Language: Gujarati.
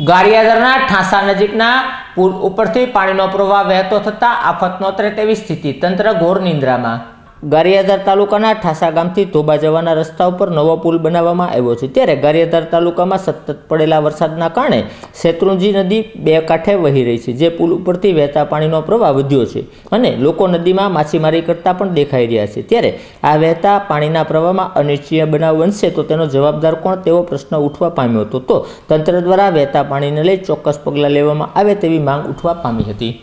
ગારિયાદરના ઠાંસા નજીકના પુલ ઉપરથી પાણીનો પ્રવાહ વહેતો થતાં આફત નોતરે તેવી સ્થિતિ તંત્ર ઘોર નિંદ્રામાં. ગારિયાધાર તાલુકાના ઠાસા ગામથી ધોબા જવાના રસ્તા ઉપર નવો પુલ બનાવવામાં આવ્યો છે. ત્યારે ગારિયાધાર તાલુકામાં સતત પડેલા વરસાદના કારણે શેત્રુંજી નદી બે કાંઠે વહી રહી છે, જે પુલ ઉપરથી વહેતા પાણીનો પ્રવાહ વધ્યો છે અને લોકો નદીમાં માછીમારી કરતા પણ દેખાઈ રહ્યા છે. ત્યારે આ વહેતા પાણીના પ્રવાહમાં અનિશ્ચય બનાવ બનશે તો તેનો જવાબદાર કોણ? તેવો પ્રશ્ન ઉઠવા પામ્યો હતો. તો તંત્ર દ્વારા વહેતા પાણીને લઈ ચોક્કસ પગલાં લેવામાં આવે તેવી માંગ ઉઠવા પામી હતી.